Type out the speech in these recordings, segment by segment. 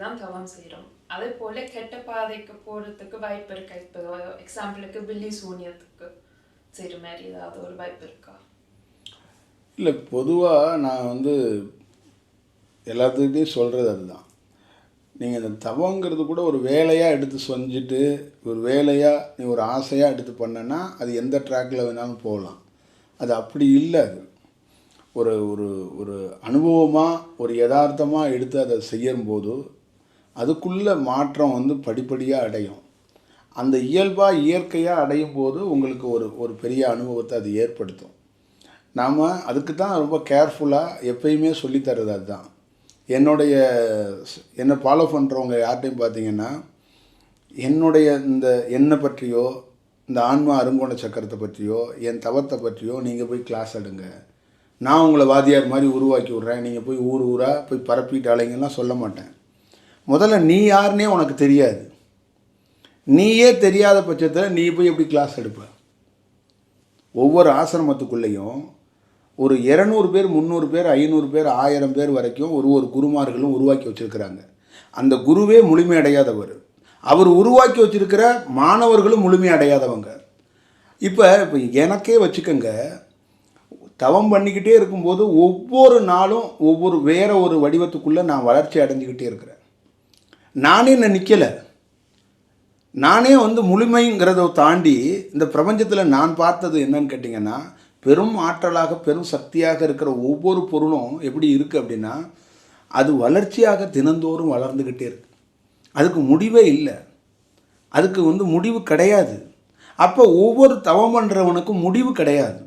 தான் தவம் செய்கிறோம். அதே போல் கெட்ட பாதைக்கு போகிறதுக்கு வாய்ப்பு இருக்கா? இப்போ எக்ஸாம்பிளுக்கு பில்லி சூனியத்துக்கு செய்கிற மாதிரி ஏதாவது ஒரு வாய்ப்பு இருக்கா? இல்லை பொதுவாக நான் வந்து எல்லாத்துக்கிட்டையும் சொல்கிறது அதுதான். நீங்கள் இந்த தவங்கிறது கூட ஒரு வேலையாக எடுத்து செஞ்சுட்டு ஒரு வேலையாக நீ ஒரு ஆசையாக எடுத்து பண்ணனா அது எந்த ட்ராக்கில் வேணாலும் போகலாம். அது அப்படி இல்லை அது. ஒரு ஒரு ஒரு அனுபவமாக ஒரு யதார்த்தமாக எடுத்து அதை செய்யும்போது அதுக்குள்ளே மாற்றம் வந்து படிப்படியாக அடையும். அந்த இயல்பாக இயற்கையாக அடையும் போது உங்களுக்கு ஒரு ஒரு பெரிய அனுபவத்தை அது ஏற்படுத்தும். நாம் அதுக்கு தான் ரொம்ப கேர்ஃபுல்லாக எப்பயுமே சொல்லித்தரது அதுதான். என்னுடைய என்னை ஃபாலோ பண்ணுறவங்க யார்கிட்டையும் பார்த்தீங்கன்னா என்னுடைய இந்த என்னை பற்றியோ இந்த ஆன்மா அருங்கோண சக்கரத்தை பற்றியோ என் தவத்தை பற்றியோ நீங்கள் போய் கிளாஸ் எடுங்க. நான் உங்களை வாத்தியார் மாதிரி உருவாக்கி விட்றேன். நீங்கள் போய் ஊர் ஊராக போய் பரப்பிட்டு அலைங்கலாம் சொல்ல மாட்டேன். முதல்ல நீ யாருன்னே உனக்கு தெரியாது. நீயே தெரியாத பட்சத்தில் நீ போய் எப்படி கிளாஸ் எடுப்ப? ஒவ்வொரு ஆசிரமத்துக்குள்ளேயும் ஒரு இரநூறு பேர் முந்நூறு பேர் ஐநூறு பேர் ஆயிரம் பேர் வரைக்கும் ஒரு ஒரு குருமார்களும் உருவாக்கி வச்சுருக்கிறாங்க. அந்த குருவே முழுமையடையாதவர் அவர் உருவாக்கி வச்சிருக்கிற மாணவர்களும் முழுமையடையாதவங்க இப்போ இப்போ எனக்கே வச்சுக்கோங்க தவம் பண்ணிக்கிட்டே இருக்கும்போது ஒவ்வொரு நாளும் ஒவ்வொரு வேற ஒரு வடிவத்துக்குள்ளே நான் வளர்ச்சி அடைஞ்சிக்கிட்டே இருக்கிறேன். நானே நான் நிற்கலை நானே வந்து முழுமைங்கிறத தாண்டி இந்த பிரபஞ்சத்தில் நான் பார்த்தது என்னன்னு கேட்டிங்கன்னா பெரும் ஆற்றலாக பெரும் சக்தியாக இருக்கிற ஒவ்வொரு பொருளும் எப்படி இருக்குது அப்படின்னா அது வளர்ச்சியாக தினந்தோறும் வளர்ந்துக்கிட்டே இருக்கு. அதுக்கு முடிவே இல்லை. அதுக்கு வந்து முடிவு கிடையாது. அப்போ ஒவ்வொரு தவம் பண்ணுறவனுக்கும் முடிவு கிடையாது.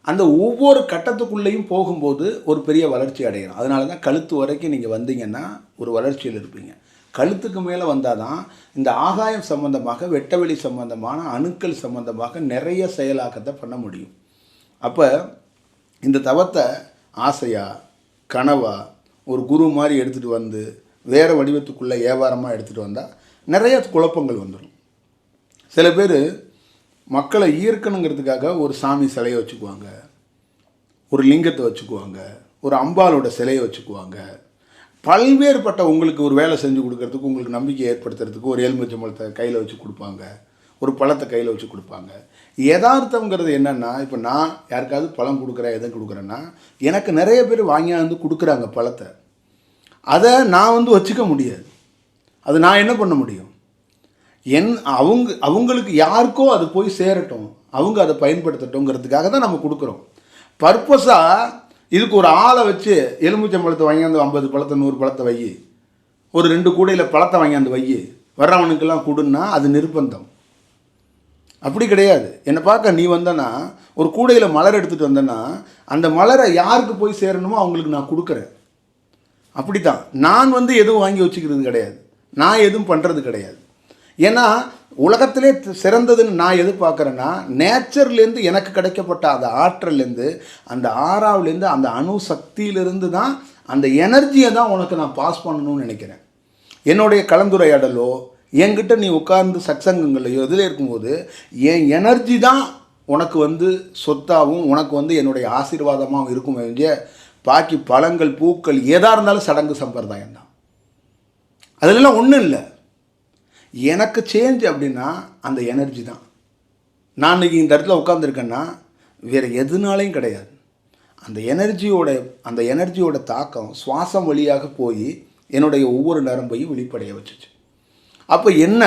அந்த ஒவ்வொரு கட்டத்துக்குள்ளேயும் போகும்போது ஒரு பெரிய வளர்ச்சி அடையணும். அதனால தான் கழுத்து வரைக்கும் நீங்கள் வந்தீங்கன்னா ஒரு வளர்ச்சியில் இருப்பீங்க. கழுத்துக்கு மேலே வந்தால் தான் இந்த ஆகாயம் சம்பந்தமாக வெட்டவெளி சம்பந்தமான அணுக்கள் சம்பந்தமாக நிறைய செயலாக்கத்தை பண்ண முடியும். அப்போ இந்த தவத்தை ஆசையாக கனவாக ஒரு குரு மாதிரி எடுத்துகிட்டு வந்து வேறு வடிவத்துக்குள்ளே வியாபாரமாக எடுத்துகிட்டு வந்தால் நிறைய குழப்பங்கள் வந்துடும். சில பேர் மக்களை ஈர்க்கணுங்கிறதுக்காக ஒரு சாமி சிலையை வச்சுக்குவாங்க ஒரு லிங்கத்தை வச்சுக்குவாங்க ஒரு அம்பாலோட சிலையை வச்சுக்குவாங்க பல்வேறுபட்ட உங்களுக்கு ஒரு வேலை செஞ்சு கொடுக்கறதுக்கு உங்களுக்கு நம்பிக்கை ஏற்படுத்துறதுக்கு ஒரு எலுமிச்சம்பழத்தை கையில் வச்சு கொடுப்பாங்க. ஒரு பழத்தை கையில் வச்சு கொடுப்பாங்க. யதார்த்தங்கிறது என்னென்னா இப்போ நான் யாருக்காவது பழம் கொடுக்குறேன் எதை கொடுக்குறேன்னா எனக்கு நிறைய பேர் வாங்கியாந்து கொடுக்குறாங்க பழத்தை. அதை நான் வந்து வச்சுக்க முடியாது. அது நான் என்ன பண்ண முடியும்? என் அவங்க அவங்களுக்கு யாருக்கோ அது போய் சேரட்டும். அவங்க அதை பயன்படுத்தட்டும்ங்கிறதுக்காக தான் நம்ம கொடுக்குறோம். பர்பஸாக இதுக்கு ஒரு ஆளை வச்சு எலுமிச்சம்பழத்தை வாங்கியாந்து ஐம்பது பழத்தை நூறு பழத்தை வை. ஒரு ரெண்டு கூடையில் பழத்தை வாங்கியாந்து வை. வர்றவனுக்கெல்லாம் கொடுன்னா அது நிர்பந்தம். அப்படி கிடையாது. என்னை பார்க்க நீ வந்தனா ஒரு கூடையில் மலர் எடுத்துகிட்டு வந்தேன்னா அந்த மலரை யாருக்கு போய் சேரணுமோ அவங்களுக்கு நான் கொடுக்குறேன். அப்படித்தான். நான் வந்து எதுவும் வாங்கி வச்சுக்கிறது கிடையாது. நான் எதுவும் பண்ணுறது கிடையாது. ஏன்னா உலகத்திலே சிறந்ததுன்னு நான் எது பார்க்குறேன்னா நேச்சர்லேருந்து எனக்கு கிடைக்கப்பட்ட அந்த ஆற்றல்லேருந்து அந்த ஆறாவிலேருந்து அந்த அணு சக்தியிலிருந்து தான் அந்த எனர்ஜியை தான் உனக்கு நான் பாஸ் பண்ணணும்னு நினைக்கிறேன். என்னுடைய கலந்துரையாடலோ என்கிட்ட நீ உட்கார்ந்து சத்சங்கங்களையோ இதில் இருக்கும்போது என் எனர்ஜி தான் உனக்கு வந்து சொத்தாகவும் உனக்கு வந்து என்னுடைய ஆசீர்வாதமாகவும் இருக்கும் பாக்கி பழங்கள் பூக்கள் எதாக இருந்தாலும் சடங்கு சம்பிரதாயம் தான் அதிலெல்லாம் ஒன்றும் இல்லை. எனக்கு சேஞ்ச் அப்படின்னா அந்த எனர்ஜி தான். நான் இன்னைக்கு இந்த இடத்துல உட்காந்துருக்கேன்னா வேறு எதுனாலையும் கிடையாது. அந்த எனர்ஜியோட அந்த எனர்ஜியோட தாக்கம் சுவாசம் வழியாக போய் என்னுடைய ஒவ்வொரு நரம்பையும் வெளிப்படைய வச்சுச்சு. அப்போ என்ன?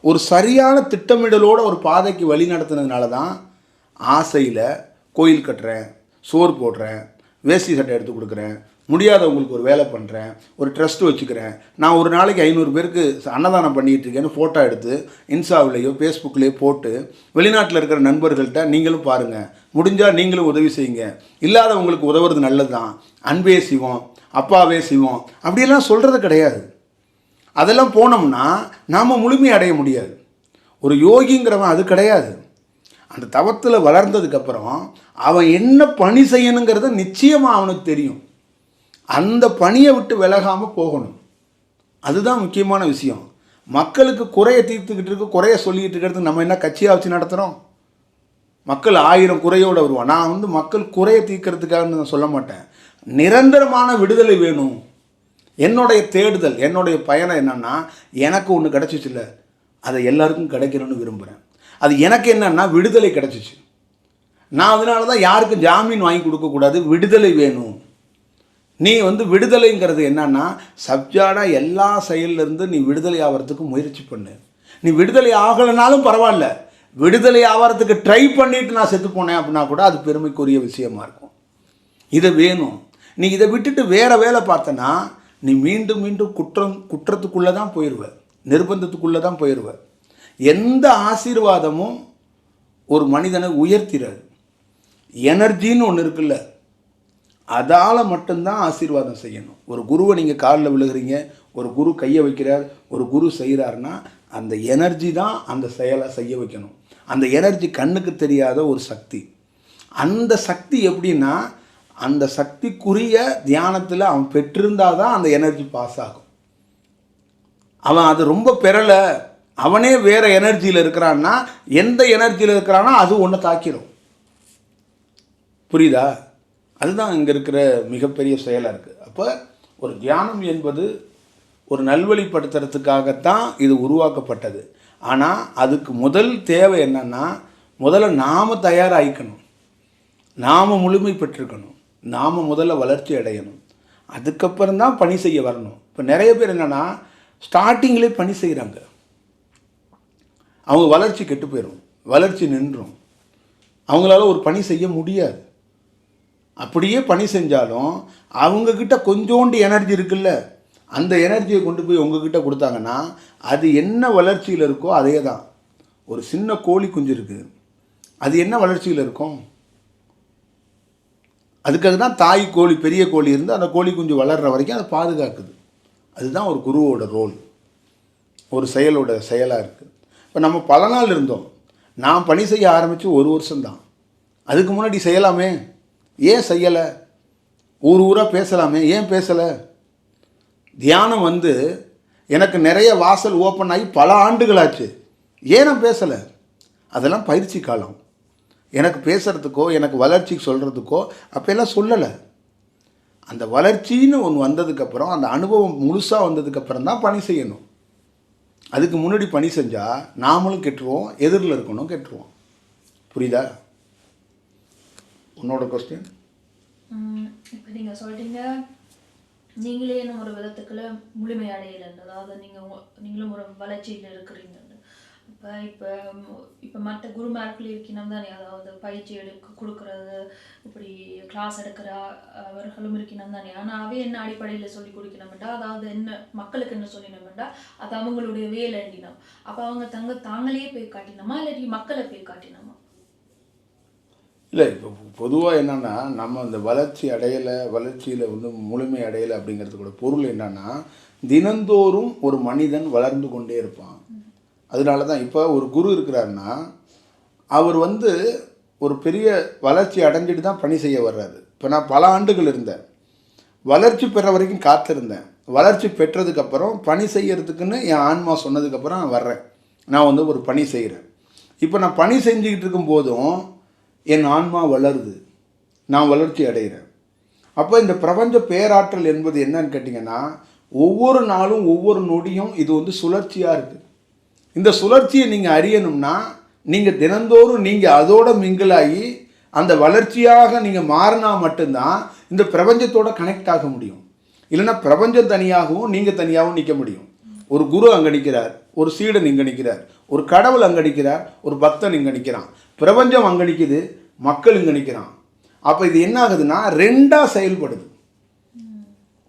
ஒரு சரியான திட்டமிடலோட ஒரு பாதைக்கு வழி நடத்துனதுனால தான் ஆசையில் கோயில் கட்டுறேன் சோறு போடுறேன் வேஷ்டி சட்டை எடுத்து கொடுக்குறேன் முடியாதவங்களுக்கு ஒரு வேலை பண்ணுறேன் ஒரு ட்ரஸ்ட் வச்சுக்கிறேன். நான் ஒரு நாளைக்கு ஐநூறு பேருக்கு அன்னதானம் பண்ணிகிட்டு இருக்கேன்னு ஃபோட்டோ எடுத்து இன்ஸ்டாவிலேயோ ஃபேஸ்புக்லேயோ போட்டு வெளிநாட்டில் இருக்கிற நண்பர்கள்ட்ட நீங்களும் பாருங்கள் முடிஞ்சால் நீங்களும் உதவி செய்யுங்க. இல்லாதவங்களுக்கு உதவுறது நல்லது தான் அன்பே சிவம் அப்பாவே சிவம். அப்படியெல்லாம் சொல்கிறது கிடையாது. அதெல்லாம் போனோம்னா நாம் முழுமை அடைய முடியாது. ஒரு யோகிங்கிறவன் அது கிடையாது. அந்த தவத்தில் வளர்ந்ததுக்கப்புறம் அவன் என்ன பணி செய்யணுங்கிறத நிச்சயமாக அவனுக்கு தெரியும். அந்த பணியை விட்டு விலகாமல் போகணும். அதுதான் முக்கியமான விஷயம். மக்களுக்கு குறைய தீர்த்துக்கிட்டு இருக்கு குறைய சொல்லிக்கிட்டு இருக்கிறதுக்கு நம்ம என்ன கட்சியாக வச்சு நடத்துகிறோம் மக்கள் ஆயிரம் குறையோடு வருவோம் நான் வந்து மக்கள் குறைய தீர்க்கறதுக்காக நான் சொல்ல மாட்டேன். நிரந்தரமான விடுதலை வேணும். என்னுடைய தேடுதல் என்னுடைய பயணம் என்னென்னா எனக்கு ஒன்று கிடச்சிச்சுல்ல அதை எல்லாருக்கும் கிடைக்கணும்னு விரும்புகிறேன் அது எனக்கு என்னன்னா விடுதலை கிடச்சிச்சு. நான் அதனால தான் யாருக்கும் ஜாமீன் வாங்கி கொடுக்கக்கூடாது விடுதலை வேணும். நீ வந்து விடுதலைங்கிறது என்னன்னா சப்ஜாடாக எல்லா செயல்லேருந்து நீ விடுதலை ஆகிறதுக்கு முயற்சி பண்ணு. நீ விடுதலை ஆகலைனாலும் பரவாயில்ல. விடுதலை ஆகிறதுக்கு ட்ரை பண்ணிட்டு நான் செத்து போனேன் அப்படின்னா கூட அது பெருமைக்குரிய விஷயமா இருக்கும். இதை வேணும். நீ இதை விட்டுட்டு வேறு வேலை பார்த்தனா நீ மீண்டும் மீண்டும் குற்றம் குற்றத்துக்குள்ளே தான் போயிடுவ நிர்பந்தத்துக்குள்ளே தான் போயிடுவ எந்த ஆசீர்வாதமும் ஒரு மனிதனை உயர்த்திடாது எனர்ஜின்னு ஒன்று இருக்குல்ல. அதால் மட்டும்தான் ஆசீர்வாதம் செய்யணும். ஒரு குருவை நீங்கள் காலில் விழுகிறீங்க ஒரு குரு கையை வைக்கிறார் ஒரு குரு செய்கிறாருன்னா அந்த எனர்ஜி தான் அந்த செயலை செய்ய வைக்கணும். அந்த எனர்ஜி கண்ணுக்கு தெரியாத ஒரு சக்தி. அந்த சக்தி எப்படின்னா அந்த சக்திக்குரிய தியானத்தில் அவன் பெற்றிருந்தால் தான் அந்த எனர்ஜி பாஸ் ஆகும். அவன் அது ரொம்ப பெறலை. அவனே வேறு எனர்ஜியில் இருக்கிறான்னா எந்த எனர்ஜியில் இருக்கிறானோ அது ஒன்று தாக்கிடும் புரியுதா? அதுதான் இங்கே இருக்கிற மிகப்பெரிய செயலாக இருக்குது அப்போ ஒரு தியானம் என்பது ஒரு நல்வழிப்படுத்துறதுக்காகத்தான் இது உருவாக்கப்பட்டது. ஆனால் அதுக்கு முதல் தேவை என்னன்னா முதல்ல நாம் தயாராகிக்கணும் நாம் முழுமை பெற்றிருக்கணும். நாம் முதல்ல வளர்ச்சி அடையணும். அதுக்கப்புறம் தான் பணி செய்ய வரணும். இப்போ நிறைய பேர் என்னென்னா ஸ்டார்டிங்கிலே பணி செய்கிறாங்க அவங்க வளர்ச்சி கெட்டு போயிடும் வளர்ச்சி நின்றும். அவங்களால ஒரு பணி செய்ய முடியாது. அப்படியே பணி செஞ்சாலும் அவங்கக்கிட்ட கொஞ்சோண்டு எனர்ஜி இருக்குல்ல அந்த எனர்ஜியை கொண்டு போய் உங்ககிட்ட கொடுத்தாங்கன்னா அது என்ன வளர்ச்சியில் இருக்கோ அதே தான் ஒரு சின்ன கோழி குஞ்சு இருக்குது அது என்ன வளர்ச்சியில் இருக்கும்? அதுக்காக தான் தாய் கோழி பெரிய கோழி இருந்து அந்த கோழி குஞ்சு வளர்கிற வரைக்கும் அதை பாதுகாக்குது. அதுதான் ஒரு குருவோட ரோல் ஒரு செயலோட செயலாக இருக்குது இப்போ நம்ம பல நாள் இருந்தோம். நான் பணி செய்ய ஆரம்பித்து ஒரு வருஷம்தான். அதுக்கு முன்னாடி செய்யலாமே? ஏன் செய்யலை? ஊர் ஊராக பேசலாமே. ஏன் பேசலை? தியானம் வந்து எனக்கு நிறைய வாசல் ஓப்பன் ஆகி பல ஆண்டுகளாச்சு. ஏன் நான் பேசலை? அதெல்லாம் பயிற்சி காலம். எனக்கு பேசுகிறதுக்கோ எனக்கு வளர்ச்சிக்கு சொல்கிறதுக்கோ அப்போல்லாம் சொல்லலை. அந்த வளர்ச்சின்னு ஒன்று வந்ததுக்கப்புறம் அந்த அனுபவம் முழுசாக வந்ததுக்கப்புறம் தான் பணி செய்யணும். அதுக்கு முன்னாடி பணி செஞ்சால் நாமளும் கெட்டுருவோம் எதிரில் இருக்கணும் கெட்டுருவோம். புரியுதா? உன்னோட கொஸ்டின் இப்போ நீங்கள் சொல்றீங்க நீங்களே இன்னும் ஒரு விதத்துக்குள்ள முழுமை அடையலைன்னு. அதாவது நீங்கள் நீங்களும் ஒரு வளர்ச்சியில் இருக்கிறீங்கன்னு. இப்போ இப்போ இப்போ மற்ற குருமார்கள் இருக்கணும் தானே அதாவது பயிற்சி எடுக்க கொடுக்கறது இப்படி கிளாஸ் எடுக்கிற அவர்களும் இருக்கணும் தானே. ஆனால் அவை என்ன அடிப்படையில் சொல்லி கொடுக்கணும்டா அதாவது என்ன மக்களுக்கு என்ன சொல்லினோம்டா அது அவங்களுடைய வேலை எண்ணினோம் அப்போ அவங்க தங்க தாங்களே போய் காட்டினோமா இல்லாட்டி மக்களை போய் காட்டினோமா? இல்லை இப்போ பொதுவாக என்னென்னா நம்ம இந்த வளர்ச்சி அடையலை வளர்ச்சியில் வந்து முழுமை அடையலை அப்படிங்கிறதுக்கூட பொருள் என்னென்னா தினந்தோறும் ஒரு மனிதன் வளர்ந்து கொண்டே இருப்பான். அதனால தான் இப்போ ஒரு குரு இருக்கிறாருன்னா அவர் வந்து ஒரு பெரிய வளர்ச்சி அடைஞ்சிட்டு தான் பணி செய்ய வர்றாரு. இப்போ நான் பல ஆண்டுகள் இருந்தேன். வளர்ச்சி பெற வரைக்கும் காத்திருந்தேன். வளர்ச்சி பெற்றதுக்கப்புறம் பணி செய்கிறதுக்குன்னு என் ஆன்மா சொன்னதுக்கப்புறம் நான் வர்றேன். நான் வந்து ஒரு பணி செய்கிறேன் இப்போ நான் பணி செஞ்சுக்கிட்டு இருக்கும் போதும் என் ஆன்மா வளருது நான் வளர்ச்சி அடைகிறேன். அப்போ இந்த பிரபஞ்ச பேராற்றல் என்பது என்னன்னு கேட்டிங்கன்னா ஒவ்வொரு நாளும் ஒவ்வொரு நொடியும் இது வந்து சுழற்சியாக இருக்குது இந்த சுழற்சியை நீங்கள் அறியணும்னா நீங்கள் தினந்தோறும் நீங்கள் அதோட மிங்கிளாகி அந்த வளர்ச்சியாக நீங்கள் மாறினா மட்டும்தான் இந்த பிரபஞ்சத்தோட கனெக்ட் ஆக முடியும். இல்லைன்னா பிரபஞ்சம் தனியாகவும் நீங்கள் தனியாகவும் நிற்க முடியும். ஒரு குரு அங்கே நிற்கிறார் ஒரு சீடன் இங்கே நிற்கிறார் ஒரு கடவுள் அங்கே நிற்கிறார் ஒரு பக்தன் இங்கே நிற்கிறான் பிரபஞ்சம் அங்கே நிற்கிது மக்கள் இங்கே நிற்கிறான் அப்போ இது என்ன ஆகுதுன்னா ரெண்டாக செயல்படுது.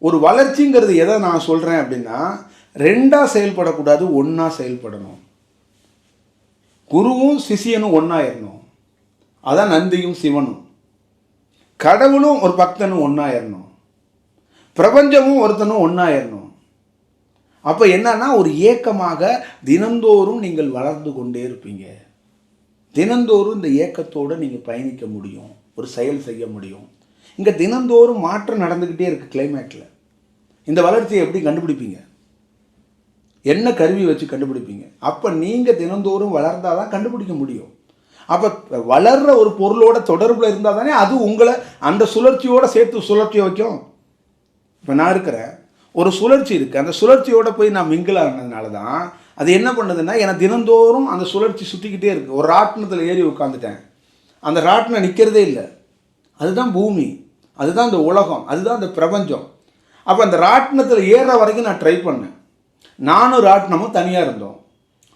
ஒரு வளர்ச்சிங்கிறது எதை நான் சொல்கிறேன் அப்படின்னா ரெண்டாக செயல்படக்கூடாது ஒன்றா செயல்படணும். குருவும் சிஷியனும் ஒன்றாயிரணும் அதான் நந்தியும் சிவனும். கடவுளும் ஒரு பக்தனும் ஒன்றாயிரணும் பிரபஞ்சமும் ஒருத்தனும் ஒன்றாயிரணும் அப்போ என்னன்னா ஒரு ஏக்கமாக தினந்தோறும் நீங்கள் வளர்ந்து கொண்டே இருப்பீங்க. தினந்தோறும் இந்த ஏக்கத்தோடு நீங்கள் பயணிக்க முடியும். ஒரு செயல் செய்ய முடியும். இங்கே தினந்தோறும் மாற்றம் நடந்துக்கிட்டே இருக்குது கிளைமேட்டில் இந்த வளர்ச்சியை எப்படி கண்டுபிடிப்பீங்க? என்ன கருவி வச்சு கண்டுபிடிப்பீங்க? அப்போ நீங்கள் தினந்தோறும் வளர்ந்தால் தான் கண்டுபிடிக்க முடியும். அப்போ வளர்கிற ஒரு பொருளோட தொடர்பில் இருந்தால் தானே அது உங்களை அந்த சுழற்சியோடு சேர்த்து சுழற்சி வைக்கும். இப்போ நான் இருக்கிறேன். ஒரு சுழற்சி இருக்குது அந்த சுழற்சியோட போய் நான் மிங்கிள் ஆனதுனால தான் அது என்ன பண்ணுதுன்னா எனக்கு தினந்தோறும் அந்த சுழற்சி சுற்றிக்கிட்டே இருக்குது ஒரு ராட்டினத்தில் ஏறி உட்காந்துட்டேன் அந்த ராட்டினம் நிற்கிறதே இல்லை. அதுதான் பூமி. அதுதான் இந்த உலகம். அதுதான் இந்த பிரபஞ்சம். அப்போ அந்த ராட்டினத்தில் ஏறுற வரைக்கும் நான் ட்ரை பண்ணேன். நானும் ராட்டினமும் தனியாக இருந்தோம்.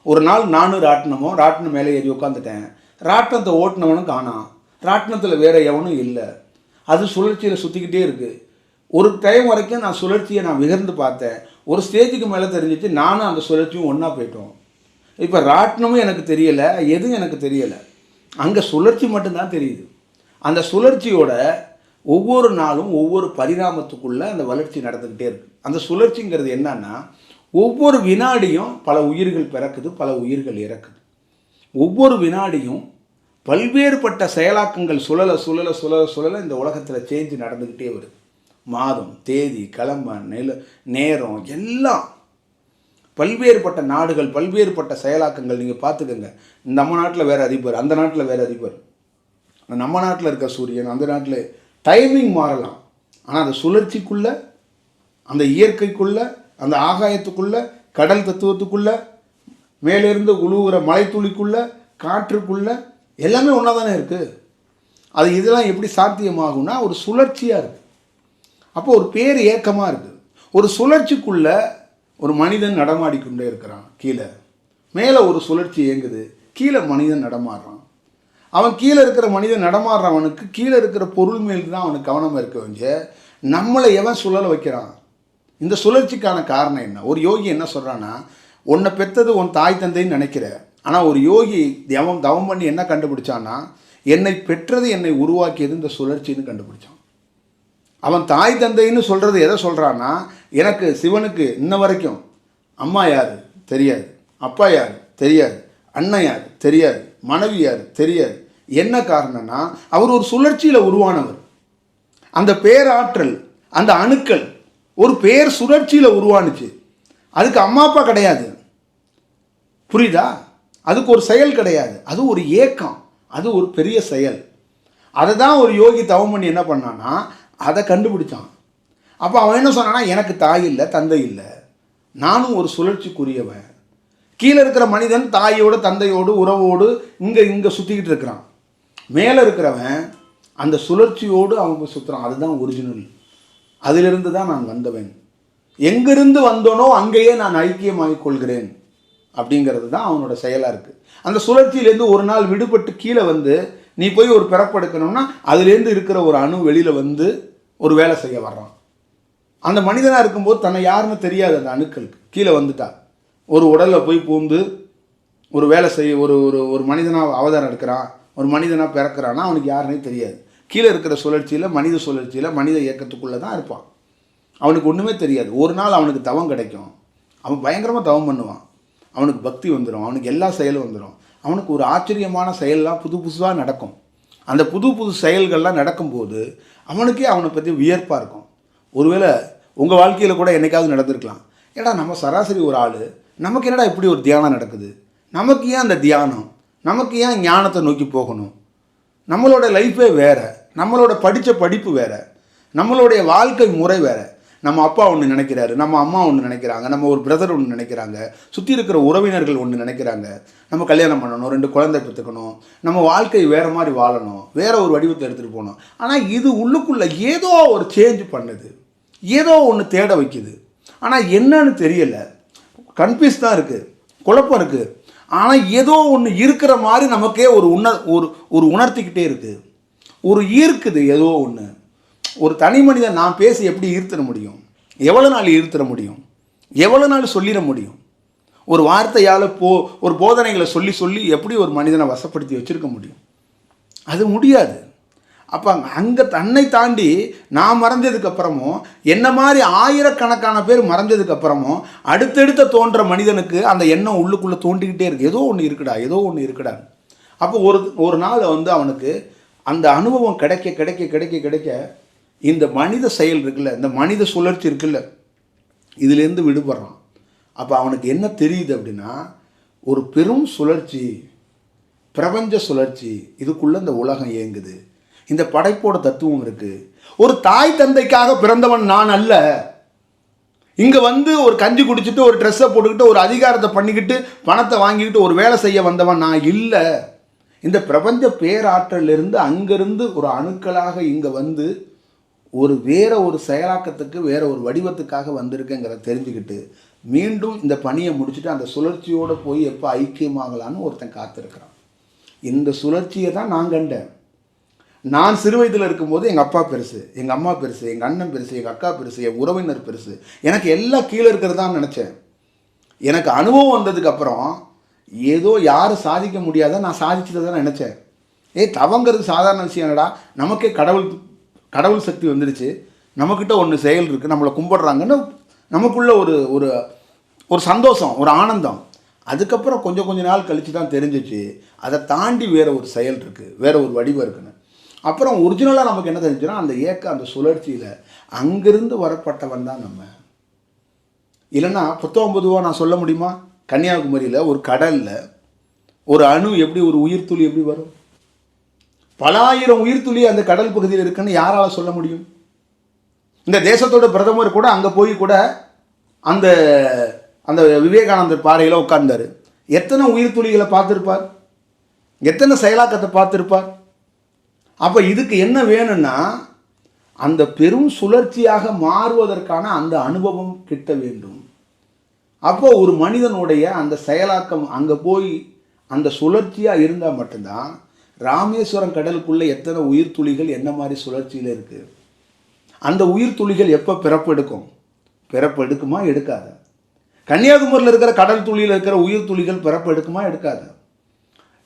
ஒரு நாள் நானும் ராட்டினமும் ராட்டினம் மேலே ஏறி உட்காந்துட்டேன் ராட்டினத்தை ஓட்டினவனும் காணாம் ராட்டினத்தில் வேறு எவனும் இல்லை. அது சுழற்சியில் சுற்றிக்கிட்டே இருக்குது ஒரு டைம் வரைக்கும் நான் சுழற்சியை நான் விகர்ந்து பார்த்தேன். ஒரு ஸ்டேஜுக்கு மேலே தெரிஞ்சிச்சு நானும் அந்த சுழற்சியும் ஒன்றா போயிட்டோம். இப்போ ராட்டினமும் எனக்கு தெரியலை எதுவும் எனக்கு தெரியலை. அங்கே சுழற்சி மட்டும்தான் தெரியுது. அந்த சுழற்சியோட ஒவ்வொரு நாளும் ஒவ்வொரு பரிணாமத்துக்குள்ளே அந்த வளர்ச்சி நடந்துக்கிட்டே இருக்குது அந்த சுழற்சிங்கிறது என்னன்னா ஒவ்வொரு வினாடியும் பல உயிர்கள் பிறக்குது பல உயிர்கள் இறக்குது. ஒவ்வொரு வினாடியும் பல்வேறுபட்ட செயலாக்கங்கள் சுழல சுழல சுழல சுழல இந்த உலகத்தில் சேஞ்சு நடந்துக்கிட்டே வருது. மாதம் தேதி கிழமை நில நேரம் எல்லாம். பல்வேறுபட்ட நாடுகள் பல்வேறுபட்ட செயலாக்கங்கள் நீங்கள் பார்த்துக்கோங்க. நம்ம நாட்டில் வேறு அதிபர் அந்த நாட்டில் வேறு அதிபர். நம்ம நாட்டில் இருக்க சூரியன் அந்த நாட்டில் டைமிங் மாறலாம். ஆனால் அந்த சுழற்சிக்குள்ளே அந்த இயற்கைக்குள்ள அந்த ஆகாயத்துக்குள்ள கடல் தத்துவத்துக்குள்ள மேலிருந்து உழுவுற மலைத்துளிக்குள்ள காற்றுக்குள்ள எல்லாமே ஒன்றா தானே இருக்குது அது இதெல்லாம் எப்படி சாத்தியமாகும்னா ஒரு சுழற்சியாக இருக்குது அப்போ ஒரு பேர் ஏக்கமாக இருக்குது. ஒரு சுழற்சிக்குள்ள ஒரு மனிதன் நடமாடிக்கொண்டே இருக்கிறான் கீழே. மேலே ஒரு சுழற்சி இயங்குது கீழே மனிதன் நடமாடுறான். அவன் கீழே இருக்கிற மனிதன் நடமாடுறவனுக்கு கீழே இருக்கிற பொருள் மேல் தான் அவனுக்கு கவனமாக இருக்க வேண்டிய நம்மளை எவன் சுழல வைக்கிறான்? இந்த சுழற்சிக்கான காரணம் என்ன? ஒரு யோகி என்ன சொல்கிறான்னா உன்னை பெற்றது உன் தாய் தந்தைன்னு நினைக்கிற. ஆனால் ஒரு யோகி தவம் தவம் பண்ணி என்ன கண்டுபிடிச்சான்னா என்னை பெற்றது என்னை உருவாக்கியது இந்த சுழற்சின்னு கண்டுபிடிச்சான். அவன் தாய் தந்தைன்னு சொல்கிறது எதை சொல்கிறான்னா எனக்கு சிவனுக்கு இன்ன வரைக்கும் அம்மா யார்? தெரியாது. அப்பா யார்? தெரியாது. அண்ணன் யார்? தெரியாது. மனைவி யார்? தெரியாது. என்ன காரணம்னா அவர் ஒரு சுழற்சியில் உருவானவர். அந்த பேராற்றல் அந்த அணுக்கள் ஒரு பேர் சுழற்சியில் உருவானுச்சு. அதுக்கு அம்மா அப்பா கிடையாது. புரியுதா? அதுக்கு ஒரு செயல் கிடையாது. அது ஒரு ஏக்கம். அது ஒரு பெரிய செயல். அதை தான் ஒரு யோகி தவமணி என்ன பண்ணான்னா அதை கண்டுபிடிச்சான். அப்போ அவன் என்ன சொன்னான்னா எனக்கு தாய் இல்லை தந்தை இல்லை. நானும் ஒரு சுழற்சிக்குரியவன். கீழே இருக்கிற மனிதன் தாயோடு தந்தையோடு உறவோடு இங்கே இங்கே சுற்றிக்கிட்டு இருக்கிறான். மேலே இருக்கிறவன் அந்த சுழற்சியோடு அவங்க சுற்றுறான் அதுதான் ஒரிஜினல் அதிலிருந்து தான் நான் வந்தவன். எங்கிருந்து வந்தோனோ அங்கேயே நான் ஐக்கியமாகிக் கொள்கிறேன். அப்படிங்கிறது தான் அவனோட செயலாக இருக்குது அந்த சுழற்சியிலேருந்து ஒரு நாள் விடுபட்டு கீழே வந்து நீ போய் ஒரு பிறப்பெடுக்கணும்னா அதுலேருந்து இருக்கிற ஒரு அணு வெளியில் வந்து ஒரு வேலை செய்ய வர்றான். அந்த மனிதனாக இருக்கும்போது தன்னை யாருன்னு தெரியாது அந்த அணுக்களுக்கு. கீழே வந்துட்டா. ஒரு உடலில் போய் பூந்து ஒரு வேலை செய்ய ஒரு ஒரு ஒரு மனிதனாக அவதாரம் எடுக்கிறான் ஒரு மனிதனாக பிறக்கிறான்னா அவனுக்கு யாருன்னே தெரியாது. கீழே இருக்கிற சுழற்சியில் மனித சுழற்சியில் மனித இயக்கத்துக்குள்ளே தான் இருப்பான். அவனுக்கு ஒன்றுமே தெரியாது. ஒரு நாள் அவனுக்கு தவம் கிடைக்கும். அவன் பயங்கரமாக தவம் பண்ணுவான். அவனுக்கு பக்தி வந்துடும் அவனுக்கு எல்லா செயலும் வந்துடும் அவனுக்கு ஒரு ஆச்சரியமான செயல்லாம் புது புதுசாக நடக்கும். அந்த புது புது செயல்கள்லாம் நடக்கும்போது அவனுக்கே அவனை பற்றி வியர்ப்பாக இருக்கும். ஒருவேளை உங்கள் வாழ்க்கையில் கூட என்றைக்காவது நடந்திருக்கலாம். ஏடா நம்ம சராசரி ஒரு ஆள் நமக்கு என்னடா இப்படி ஒரு தியானம் நடக்குது? நமக்கு ஏன் அந்த தியானம்? நமக்கு ஏன் ஞானத்தை நோக்கி போகணும்? நம்மளோட லைஃபே வேறு. நம்மளோட படித்த படிப்பு வேறு. நம்மளுடைய வாழ்க்கை முறை வேற. நம்ம அப்பா ஒன்று நினைக்கிறாரு நம்ம அம்மா ஒன்று நினைக்கிறாங்க நம்ம ஒரு பிரதர் ஒன்று நினைக்கிறாங்க சுற்றி இருக்கிற உறவினர்கள் ஒன்று நினைக்கிறாங்க. நம்ம கல்யாணம் பண்ணணும் ரெண்டு குழந்தை பெற்றுக்கணும் நம்ம வாழ்க்கை வேறு மாதிரி வாழணும் வேறு ஒரு வடிவத்தை எடுத்துகிட்டு போகணும். ஆனால் இது உள்ளுக்குள்ளே ஏதோ ஒரு சேஞ்ச் பண்ணுது ஏதோ ஒன்று தேட வைக்குது. ஆனால் என்னன்னு தெரியலை. கன்ஃபியூஸ் தான் இருக்குது குழப்பம் இருக்குது ஆனால் ஏதோ ஒன்று இருக்கிற மாதிரி நமக்கே ஒரு உணர் ஒரு ஒரு உணர்த்திக்கிட்டே இருக்குது ஒரு ஈர்க்குது ஏதோ ஒன்று ஒரு தனி மனிதன் நான் பேசி எப்படி ஈர்த்திட முடியும்? எவ்வளோ நாள் ஈர்த்திட முடியும்? எவ்வளோ நாள் சொல்லிட முடியும்? ஒரு வார்த்தையால் போ ஒரு போதனைகளை சொல்லி சொல்லி எப்படி ஒரு மனிதனை வசப்படுத்தி வச்சிருக்க முடியும்? அது முடியாது. அப்போ அங்கே தன்னை தாண்டி நான் மறந்ததுக்கப்புறமும் என்ன மாதிரி ஆயிரக்கணக்கான பேர் மறந்ததுக்கப்புறமும் அடுத்தடுத்த தோன்ற மனிதனுக்கு அந்த எண்ணம் உள்ளுக்குள்ளே தோண்டிக்கிட்டே இருக்கு. ஏதோ ஒன்று இருக்குடா ஏதோ ஒன்று இருக்குடா. அப்போ ஒரு ஒரு நாள் வந்து அவனுக்கு அந்த அனுபவம் கிடைக்க கிடைக்க கிடைக்க கிடைக்க இந்த மனித செயல் இருக்குல்ல இந்த மனித சுழற்சி இருக்குல்ல இதுலேருந்து விடுபடுறான். அப்போ அவனுக்கு என்ன தெரியுது அப்படின்னா ஒரு பெரும் சுழற்சி பிரபஞ்ச சுழற்சி இதுக்குள்ளே இந்த உலகம் இயங்குது. இந்த படைப்போட தத்துவம் இருக்குது ஒரு தாய் தந்தைக்காக பிறந்தவன் நான் அல்ல. இங்கே வந்து ஒரு கஞ்சி குடிச்சிட்டு ஒரு ட்ரெஸ்ஸை போட்டுக்கிட்டு ஒரு அதிகாரத்தை பண்ணிக்கிட்டு பணத்தை வாங்கிக்கிட்டு ஒரு வேலை செய்ய வந்தவன் நான் இல்லை. இந்த பிரபஞ்ச பேராற்றலிருந்து அங்கேருந்து ஒரு அணுக்களாக இங்கே வந்து ஒரு வேற ஒரு செயலாக்கத்துக்கு வேற ஒரு வடிவத்துக்காக வந்திருக்கேங்கிறத தெரிஞ்சுக்கிட்டு மீண்டும் இந்த பணியை முடிச்சுட்டு அந்த சுழற்சியோடு போய் எப்போ ஐக்கியமாகலான்னு ஒருத்தன் காத்திருக்கிறான். இந்த சுழற்சியை தான் நான் கண்டேன். நான் சிறு வயதில் இருக்கும்போது எங்கள் அப்பா பெருசு எங்கள் அம்மா பெருசு எங்கள் அண்ணன் பெருசு எங்கள் அக்கா பெருசு என் உறவினர் பெருசு எனக்கு எல்லாம் கீழே இருக்கிறதான்னு நினச்சேன். எனக்கு அனுபவம் வந்ததுக்கப்புறம் ஏதோ யாரும் சாதிக்க முடியாத நான் சாதிச்சதை தான் நினச்சேன். ஏய் தவங்கிறது சாதாரண விஷயம் என்னடா நமக்கே கடவுள் கடவுள் சக்தி வந்துடுச்சு. நம்மக்கிட்ட ஒன்று செயல் இருக்குது நம்மளை கும்பிடுறாங்கன்னு நமக்குள்ள ஒரு ஒரு ஒரு சந்தோஷம் ஒரு ஆனந்தம். அதுக்கப்புறம் கொஞ்சம் கொஞ்ச நாள் கழித்து தான் தெரிஞ்சிச்சு அதை தாண்டி வேறு ஒரு செயல் இருக்குது வேற ஒரு வடிவம் இருக்குன்னு. அப்புறம் ஒரிஜினலாக நமக்கு என்ன தெரிஞ்சுன்னா அந்த ஏக்க அந்த சுழற்சியில் அங்கிருந்து வரப்பட்டவன் தான் நம்ம. இல்லைன்னா புத்தகம் பொதுவாக நான் சொல்ல முடியுமா? கன்னியாகுமரியில் ஒரு கடலில் ஒரு அணு எப்படி ஒரு உயிர் துளி எப்படி வரும்? பல ஆயிரம் உயிர்த்துளி அந்த கடல் பகுதியில் இருக்குன்னு யாரால் சொல்ல முடியும்? இந்த தேசத்தோட பிரதமர் கூட அங்கே போய் கூட அந்த அந்த விவேகானந்தர் பாறையில் உட்கார்ந்தார். எத்தனை உயிர்த்துளிகளை பார்த்துருப்பார்? எத்தனை செயலாக்கத்தை பார்த்துருப்பார்? அப்போ இதுக்கு என்ன வேணும்னா அந்த பெரும் சுழற்சியாக மாறுவதற்கான அந்த அனுபவம் கிட்ட வேண்டும். அப்போ ஒரு மனிதனுடைய அந்த செயலாக்கம் அங்கே போய் அந்த சுழற்சியாக இருந்தால் மட்டும்தான் ராமேஸ்வரம் கடலுக்குள்ளே எத்தனை உயிர் துளிகள் என்ன மாதிரி சுழற்சியில் இருக்குது அந்த உயிர் துளிகள் எப்போ பிறப்பெடுக்கும் பிறப்பெடுக்குமா எடுக்காத? கன்னியாகுமரியில் இருக்கிற கடல் துளியில் இருக்கிற உயிர் துளிகள் பிறப்பு எடுக்குமா எடுக்காத?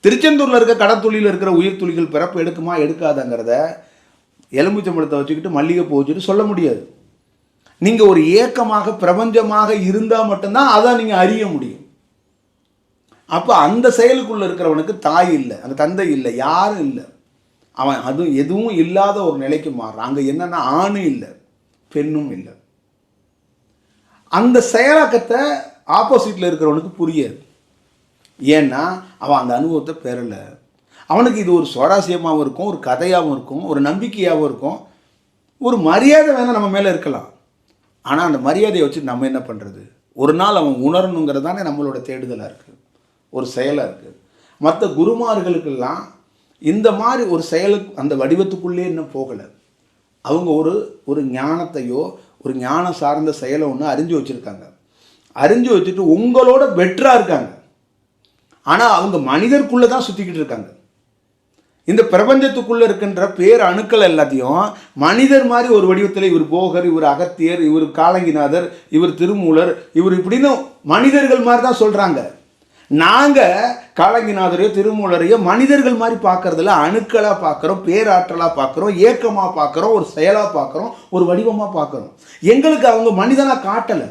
திருச்செந்தூரில் இருக்கிற கடல் துளியில் இருக்கிற உயிர் துளிகள் பிறப்பு எடுக்குமா எடுக்காதங்கிறத எலும்புச்சம்பளத்தை வச்சுக்கிட்டு மல்லிகைப்பூ வச்சுட்டு சொல்ல முடியாது. நீங்கள் ஒரு ஏக்கமாக பிரபஞ்சமாக இருந்தால் மட்டும்தான் அதை நீங்கள் அறிய முடியும். அப்போ அந்த செயலுக்குள்ளே இருக்கிறவனுக்கு தாய் இல்லை அந்த தந்தை இல்லை யாரும் இல்லை. அவன் அதுவும் எதுவும் இல்லாத ஒரு நிலைக்கு மாறுறான். அங்கே என்னென்னா ஆணும் இல்லை பெண்ணும் இல்லை. அந்த செயலாக்கத்தை ஆப்போசிட்டில் இருக்கிறவனுக்கு புரியாது. ஏன்னா அவன் அந்த அனுபவத்தை பெறலை. அவனுக்கு இது ஒரு சுவாரஸ்யமாகவும் இருக்கும் ஒரு கதையாகவும் இருக்கும் ஒரு நம்பிக்கையாகவும் இருக்கும். ஒரு மரியாதை வேணால் நம்ம மேலே இருக்கலாம். ஆனால் அந்த மரியாதையை வச்சு நம்ம என்ன பண்ணுறது ஒரு நாள் அவன் உணரணுங்கிறது தானே நம்மளோட தேடுதலாக இருக்குது ஒரு செயலாக இருக்குது மற்ற குருமார்களுக்கெல்லாம் இந்த மாதிரி ஒரு செயலுக்கு அந்த வடிவத்துக்குள்ளே இன்னும் போகலை. அவங்க ஒரு ஒரு ஞானத்தையோ ஒரு ஞானம் சார்ந்த செயலை ஒன்று அறிஞ்சு வச்சுருக்காங்க. அறிஞ்சு வச்சுட்டு உங்களோட பெட்டராக இருக்காங்க. ஆனால் அவங்க மனிதருக்குள்ளே தான் சுற்றிக்கிட்டு இருக்காங்க. இந்த பிரபஞ்சத்துக்குள்ளே இருக்கின்ற பேர் அணுக்கள் எல்லாத்தையும் மனிதர் மாதிரி ஒரு வடிவத்தில் இவர் போகர் இவர் அகத்தியர் இவர் காலங்கிநாதர் இவர் திருமூலர் இவர் இப்படின்னு மனிதர்கள் மாதிரி தான் சொல்கிறாங்க நாங்கள் காலங்கிநாதரையோ திருமூலரையோ மனிதர்கள் மாதிரி பார்க்குறதில்ல. அணுக்களாக பார்க்குறோம் பேராற்றலாக பார்க்குறோம் ஏக்கமாக பார்க்குறோம் ஒரு செயலாக பார்க்குறோம் ஒரு வடிவமாக பார்க்குறோம். எங்களுக்கு அவங்க மனிதனாக காட்டலை.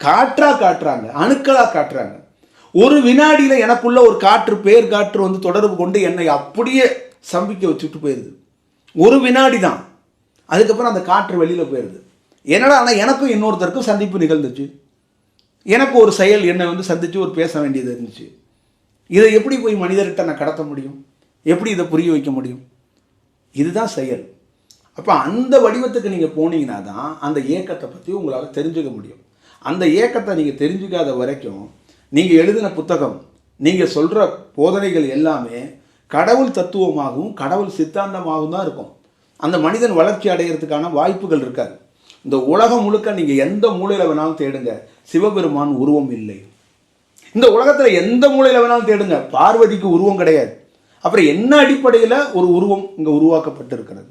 காற்றாக காட்டுறாங்க அணுக்களாக காட்டுறாங்க. ஒரு வினாடியில் எனக்குள்ள ஒரு காற்று பேர் காற்று வந்து தொடர்பு கொண்டு என்னை அப்படியே சம்பிக்க வச்சுட்டு போயிடுது ஒரு வினாடி தான் அதுக்கப்புறம் அந்த காற்று வெளியில் போயிடுது என்னடா ஆனால் எனக்கும் இன்னொருத்தருக்கும் சந்திப்பு நிகழ்ந்துச்சு. எனக்கு ஒரு செயல் என்னை வந்து சந்தித்து ஒரு பேச வேண்டியது இருந்துச்சு. இதை எப்படி போய் மனிதர்கிட்ட நான் கடத்த முடியும்? எப்படி இதை புரிய வைக்க முடியும்? இதுதான் செயல். அப்போ அந்த வடிவத்துக்கு நீங்கள் போனீங்கன்னா தான் அந்த ஏக்கத்தை பற்றி உங்களால் தெரிஞ்சுக்க முடியும். அந்த ஏக்கத்தை நீங்கள் தெரிஞ்சுக்காத வரைக்கும் நீங்கள் எழுதின புத்தகம் நீங்கள் சொல்கிற போதனைகள் எல்லாமே கடவுள் தத்துவமாகவும் கடவுள் சித்தாந்தமாகவும் தான் இருக்கும். அந்த மனிதன் வளர்ச்சி அடைகிறதுக்கான வாய்ப்புகள் இருக்காது. இந்த உலகம் முழுக்க நீங்கள் எந்த மூலையில் வேணாலும் தேடுங்க. சிவபெருமான் உருவம் இல்லை. இந்த உலகத்தில் எந்த மூலையில் வேணாலும் தேடுங்க. பார்வதிக்கு உருவம் கிடையாது. அப்புறம் என்ன அடிப்படையில் ஒரு உருவம் இங்கே உருவாக்கப்பட்டிருக்கிறது?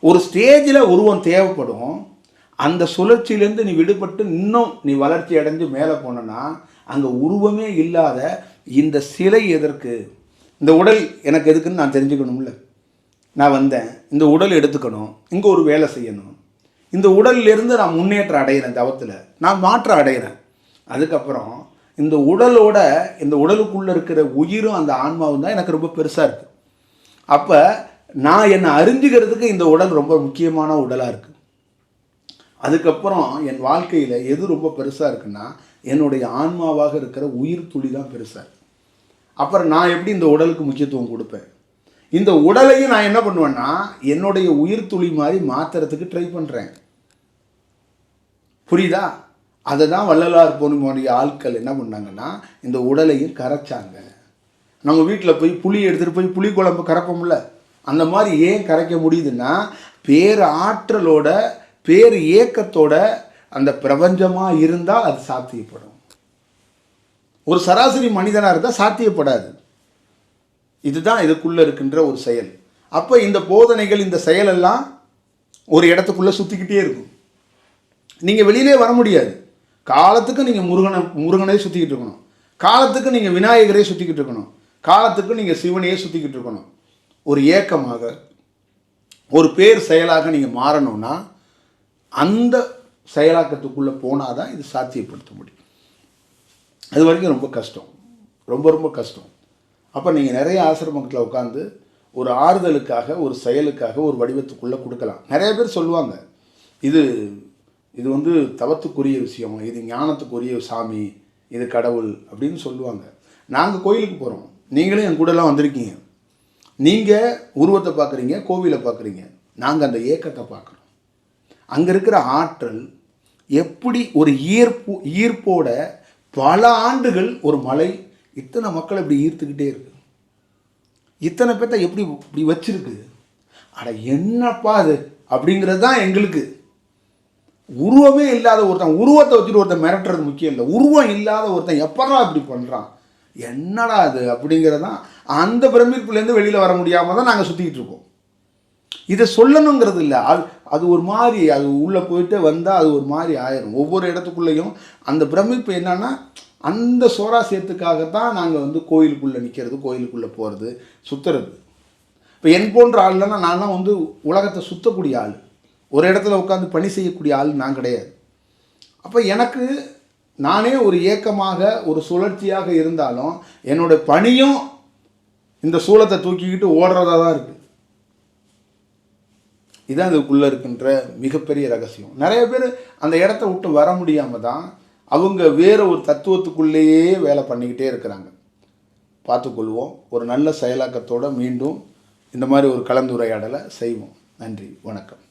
ஒரு ஸ்டேஜில் உருவம் தேவைப்படும். அந்த சுழற்சியிலேருந்து நீ விடுபட்டு இன்னும் நீ வளர்ச்சி அடைஞ்சு மேலே போனேன்னா அங்கே உருவமே இல்லாத இந்த சிலை எதற்கு? இந்த உடல் எனக்கு எதுக்குன்னு நான் தெரிஞ்சுக்கணும்ல. நான் வந்தேன். இந்த உடல் எடுத்துக்கணும். இங்கே ஒரு வேலை செய்யணும். இந்த உடல்லிருந்து நான் முன்னேற்றம் அடைகிறேன் தவத்தில். நான் மாற்றம் அடைகிறேன். அதுக்கப்புறம் இந்த உடலோட இந்த உடலுக்குள்ளே இருக்கிற உயிரும் அந்த ஆன்மாவும் தான் எனக்கு ரொம்ப பெருசாக இருக்குது அப்போ நான் என்னை அறிஞ்சுக்கிறதுக்கு இந்த உடல் ரொம்ப முக்கியமான உடலாக இருக்குது அதுக்கப்புறம் என் வாழ்க்கையில் எது ரொம்ப பெருசாக இருக்குன்னா என்னுடைய ஆன்மாவாக இருக்கிற உயிர் துளி தான் பெருசாக அப்புறம் நான் எப்படி இந்த உடலுக்கு முக்கியத்துவம் கொடுப்பேன்? இந்த உடலையும் நான் என்ன பண்ணுவேன்னா என்னுடைய உயிர் துளி மாதிரி மாற்றுறதுக்கு ட்ரை பண்ணுறேன் புரியுதா? அதை தான் வள்ளலார் போனுடைய ஆட்கள் என்ன பண்ணாங்கன்னா இந்த உடலையும் கரைச்சாங்க. நம்ம வீட்டில் போய் புளி எடுத்துகிட்டு போய் புளி குழம்பு கரைப்போம்ல அந்த மாதிரி ஏன் கரைக்க முடியுதுன்னா பேர் ஆற்றலோட பேர் ஏக்கத்தோட அந்த பிரபஞ்சமாக இருந்தால் அது சாத்தியப்படும். ஒரு சராசரி மனிதனாக இருந்தால் சாத்தியப்படாது. இதுதான் இதுக்குள்ளே இருக்கின்ற ஒரு செயல். அப்போ இந்த போதனைகள் இந்த செயலெல்லாம் ஒரு இடத்துக்குள்ளே சுற்றிக்கிட்டே இருக்கும். நீங்கள் வெளியிலே வர முடியாது. காலத்துக்கு நீங்கள் முருகனை முருகனே சுற்றிக்கிட்டு இருக்கணும். காலத்துக்கு நீங்கள் விநாயகரே சுற்றிக்கிட்டு இருக்கணும். காலத்துக்கு நீங்கள் சிவனையே சுற்றிக்கிட்டு இருக்கணும். ஒரு ஏக்கமாக ஒரு பேர் செயலாக நீங்கள் மாறணும்னா அந்த செயலாக்கத்துக்குள்ளே போனால் தான் இது சாத்தியப்படுத்த முடியும். அது வரைக்கும் ரொம்ப கஷ்டம். ரொம்ப ரொம்ப கஷ்டம். அப்போ நீங்கள் நிறைய ஆசிரமத்தில் உட்காந்து ஒரு ஆறுதலுக்காக ஒரு செயலுக்காக ஒரு வடிவத்துக்குள்ளே கொடுக்கலாம். நிறைய பேர் சொல்லுவாங்க இது இது வந்து தவத்துக்குரிய விஷயம் இது ஞானத்துக்குரிய சாமி இது கடவுள் அப்படின்னு சொல்லுவாங்க. நாங்கள் கோயிலுக்கு போகிறோம் நீங்களும் என் கூடலாம் வந்திருக்கீங்க. நீங்கள் உருவத்தை பார்க்குறீங்க கோவிலை பார்க்குறீங்க. நாங்கள் அந்த ஏக்கத்தை பார்க்குறோம். அங்கே இருக்கிற ஆற்றல் எப்படி ஒரு ஈர்ப்பு ஈர்ப்போட பல ஆண்டுகள் ஒரு மலை இத்தனை மக்களை இப்படி ஈர்த்துக்கிட்டே இருக்கு. இத்தனை பேர்த்த எப்படி இப்படி வச்சிருக்கு? அட என்னப்பா அது? அப்படிங்கிறது தான் எங்களுக்கு. உருவமே இல்லாத ஒருத்தன் உருவத்தை வச்சுட்டு ஒருத்தன் மிரட்டுறது முக்கியம் இல்லை. உருவம் இல்லாத ஒருத்தன் எப்படா இப்படி பண்ணுறான் என்னடா அது? அப்படிங்கிறது தான் அந்த பிரமிப்புலேருந்து வெளியில் வர முடியாமல் தான் நாங்கள் சுற்றிக்கிட்டு இருக்கோம். இதை சொல்லணுங்கிறது இல்லை. அது அது ஒரு மாதிரி அது உள்ளே போயிட்டு வந்தால் அது ஒரு மாதிரி ஆயிரும். ஒவ்வொரு இடத்துக்குள்ளேயும் அந்த பிரமிப்பு என்னன்னா அந்த சுவராசியத்துக்காகத்தான் நாங்கள் வந்து கோயிலுக்குள்ளே நிற்கிறது கோயிலுக்குள்ளே போகிறது சுற்றுறது இப்போ என் போன்ற ஆள்லாம் நான் தான் வந்து உலகத்தை சுற்றக்கூடிய ஆள். ஒரு இடத்துல உட்காந்து பணி செய்யக்கூடிய ஆள் நான் கிடையாது. அப்போ எனக்கு நானே ஒரு ஏக்கமாக ஒரு சுழற்சியாக இருந்தாலும் என்னோட பணியும் இந்த சூளத்தை தூக்கிக்கிட்டு ஓடுறதா தான் இருக்குது இதுதான் இதுக்குள்ளே இருக்கின்ற மிகப்பெரிய ரகசியம். நிறைய பேர் அந்த இடத்த விட்டு வர முடியாமல் தான் அவங்க வேறு ஒரு தத்துவத்துக்குள்ளேயே வேலை பண்ணிக்கிட்டே இருக்கிறாங்க. பார்த்துக்கொள்வோம். ஒரு நல்ல செயலாக்கத்தோடு மீண்டும் இந்த மாதிரி ஒரு கலந்துரையாடலை செய்வோம். நன்றி. வணக்கம்.